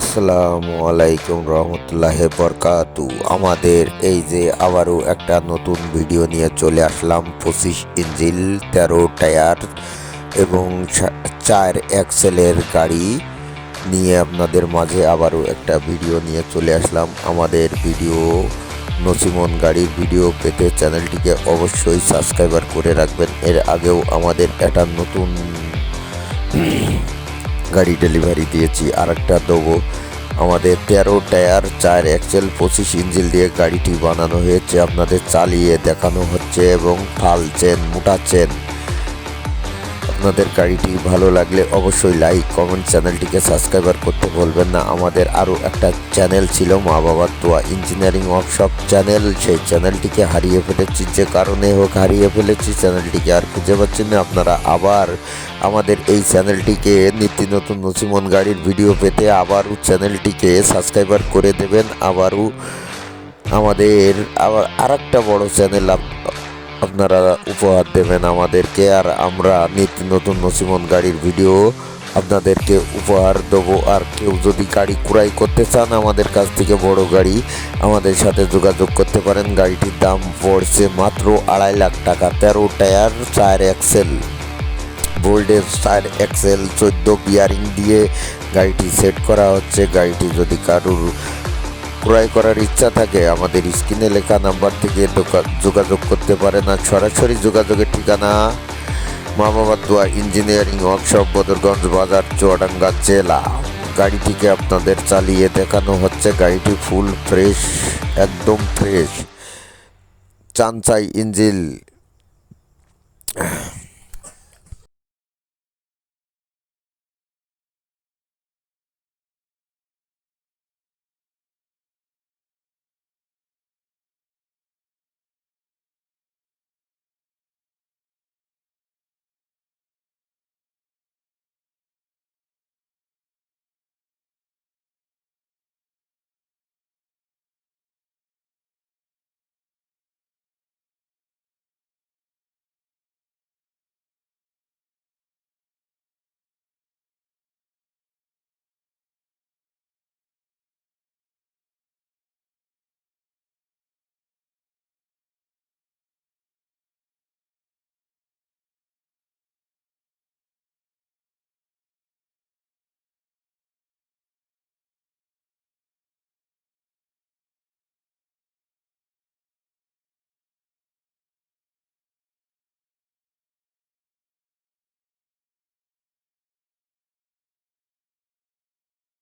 আসসালামু আলাইকুম রহমতুল্লাহ বরকাতু। আমাদের এই যে আবারও একটা নতুন ভিডিও নিয়ে চলে আসলাম পঁচিশ ইঞ্জিল তেরো টায়ার এবং চার এক্সেলের গাড়ি নিয়ে আপনাদের মাঝে আবারও একটা ভিডিও নিয়ে চলে আসলাম। আমাদের ভিডিও নসিমন গাড়ির ভিডিও পেতে চ্যানেলটিকে অবশ্যই সাবস্ক্রাইবার করে রাখবেন। এর আগেও আমাদের একটা নতুন গাড়ি ডেলিভারি দিয়েছি। আর একটা দেবো। আমাদের তেরো টায়ার, চার এক্সেল পঁচিশ ইঞ্জিল দিয়ে গাড়িটি বানানো হয়েছে। আপনাদের চালিয়ে দেখানো হচ্ছে এবং ফাল চেন, মোটা চেন। আপনাদের গাড়িটি ভালো লাগলে অবশ্যই লাইক কমেন্ট চ্যানেলটিকে সাবস্ক্রাইবার করতে বলবেন না। আমাদের আরও একটা চ্যানেল ছিল মা বাবার তোয়া ইঞ্জিনিয়ারিং ওয়ার্কশপ চ্যানেল সেই চ্যানেলটিকে হারিয়ে ফেলেছি, যে কারণে হোক হারিয়ে ফেলেছি চ্যানেলটিকে আর খুঁজে পাচ্ছেন না। আপনারা আবার আমাদের এই চ্যানেলটিকে নিত্য নতুন নসিমন গাড়ির ভিডিও পেতে আবারও চ্যানেলটিকে সাবস্ক্রাইবার করে দেবেন। আবারও আমাদের আবার আর একটা বড় চ্যানেল আপনারা উপহার দেবেন আমাদেরকে আর আমরা নিত্য নতুন নসিমন গাড়ির ভিডিও আপনাদেরকে উপহার দেবো। আর কেউ যদি গাড়ি ক্রয় করতে চান আমাদের কাছ থেকে বড় গাড়ি আমাদের সাথে যোগাযোগ করতে পারেন। গাড়িটির দাম পড়ছে মাত্র আড়াই লাখ টাকা, তেরো টায়ার, চার এক্সেল বোল্ডের চার এক্সেল, চোদ্দ বিয়ারিং দিয়ে গাড়িটি সেট করা হচ্ছে। গাড়িটি যদি কারুর ক্রয় করার ইচ্ছা থাকে, আমাদের স্ক্রিনে লেখা নাম্বার থেকে যোগাযোগ করতে পারেন আর সরাসরি যোগাযোগের ঠিকানা মা বাবার দোয়া ইঞ্জিনিয়ারিং ওয়ার্কশপ, বদরগঞ্জ বাজার, চুয়াডাঙ্গা জেলা। গাড়িটিকে আপনাদের চালিয়ে দেখানো হচ্ছে। গাড়িটি ফুল ফ্রেশ, একদম ফ্রেশ। চানচাই ইঞ্জিল।